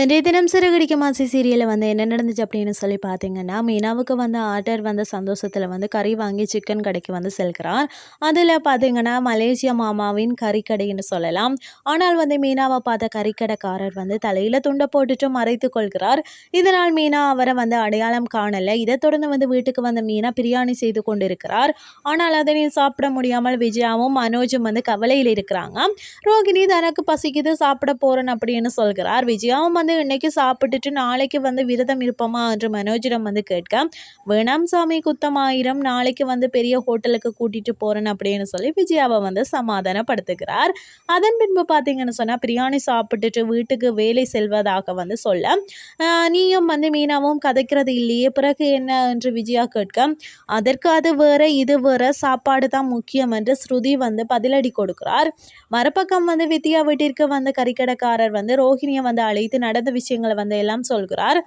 இன்றைய தினம் சிறகடிக்க மாசி சீரியலில் வந்து என்ன நடந்துச்சு அப்படின்னு சொல்லி பார்த்தீங்கன்னா மீனாவுக்கு வந்து ஆர்டர் வந்த சந்தோஷத்தில் வந்து கறி வாங்கி சிக்கன் கடைக்கு வந்து செல்கிறார். அதில் பார்த்தீங்கன்னா மலேசியா மாமாவின் கறிக்கடைன்னு சொல்லலாம். ஆனால் வந்து மீனாவை பார்த்த கறிக்கடைக்காரர் வந்து தலையில் துண்டை போட்டுட்டு மறைத்து கொள்கிறார். இதனால் மீனா அவரை வந்து அடையாளம் காணலை. இதை தொடர்ந்து வந்து வீட்டுக்கு வந்த மீனா பிரியாணி செய்து கொண்டிருக்கிறார். ஆனால் அதனை சாப்பிட முடியாமல் விஜயாவும் மனோஜும் வந்து கவலையில் இருக்கிறாங்க. ரோகிணி தனக்கு பசிக்குது சாப்பிட போகிறேன் அப்படின்னு சொல்கிறார். விஜயாவும் வந்து இன்னைக்கு சாப்பிட்டுட்டு நாளைக்கு வந்து விரதம் இருப்போமா என்று மனோஜிடம் வந்து கேட்க வேணாம் சாமி குத்தமாயிரம் நாளைக்கு வந்து பெரிய ஹோட்டலுக்கு கூட்டிட்டு போறேன் அப்படின்னு சொல்லி விஜயாவை வந்து சமாதானப்படுத்துகிறார். அதன் பின்பு பார்த்தீங்கன்னு சொன்னால் பிரியாணி சாப்பிட்டுட்டு வீட்டுக்கு வேலை செல்வதாக வந்து சொல்ல நீயும் வந்து மீனாவும் கதைக்கிறது இல்லையே. பிறகு என்ன? என்று விஜயா கேட்க அதற்கு அது வேற இது வேற. சாப்பாடு தான் முக்கியம் என்று ஸ்ருதி வந்து பதிலடி கொடுக்கிறார். மறுபக்கம் வந்து வித்யா வீட்டிற்கு வந்த கறிக்கடைக்காரர் வந்து ரோஹிணியை வந்து அழைத்து நடந்த விஷயங்களை வந்து எல்லாம் சொல்கிறார்.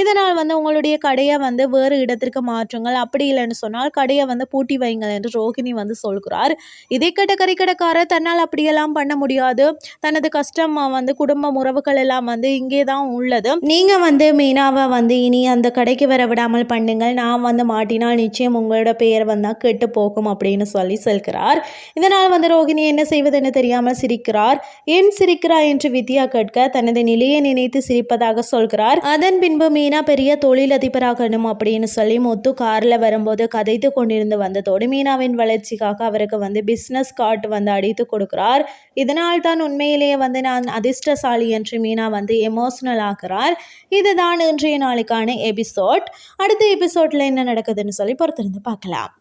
இதனால் வந்து உங்களுடைய கடையை வந்து வேறு இடத்திற்கு மாற்றுங்கள். அப்படி இல்லைன்னு சொன்னால் கடையை வந்து பூட்டி வைங்கள் என்று ரோஹிணி வந்து சொல்கிறார். இதை கேட்ட கறிக்கடைக்காரர் தன்னால் அப்படியெல்லாம் பண்ண முடியாது. தனது கஷ்டம் வந்து குடும்ப உறவுகள் எல்லாம் வந்து இங்கே தான் உள்ளது. நீங்கள் வந்து மீனாவை வந்து இனி அந்த கடைக்கு வர விடாமல் பண்ணுங்கள். நான் வந்து மாட்டினால் நிச்சயம் உங்களோட பெயர் வந்தால் கெட்டு போகும் அப்படின்னு சொல்லி சொல்கிறார். இதனால் வந்து ரோஹிணி என்ன செய்வதென்னு தெரியாமல் சிரிக்கிறார். ஏன் சிரிக்கிறார் என்று வித்யா கேட்க தனது நிலையை நினைத்து சிரிப்பதாக சொல்கிறார். அதன் பின்பு மீனா பெரிய தொழிலதிபராகணும் அப்படின்னு சொல்லி முத்து கார்ல வரும்போது கதைத்து கொண்டிருந்து வந்ததோடு மீனாவின் வளர்ச்சிக்காக அவருக்கு வந்து பிஸ்னஸ் கார்டு வந்து அடித்து கொடுக்கிறார். இதனால் தான் உண்மையிலேயே வந்து நான் அதிர்ஷ்டசாலி என்று மீனா வந்து எமோஷனல் ஆகிறார் இதுதான் இன்றைய நாளுக்கான எபிசோட் அடுத்த எபிசோட்ல என்ன நடக்குதுன்னு சொல்லி பொறுத்திருந்து பார்க்கலாம்.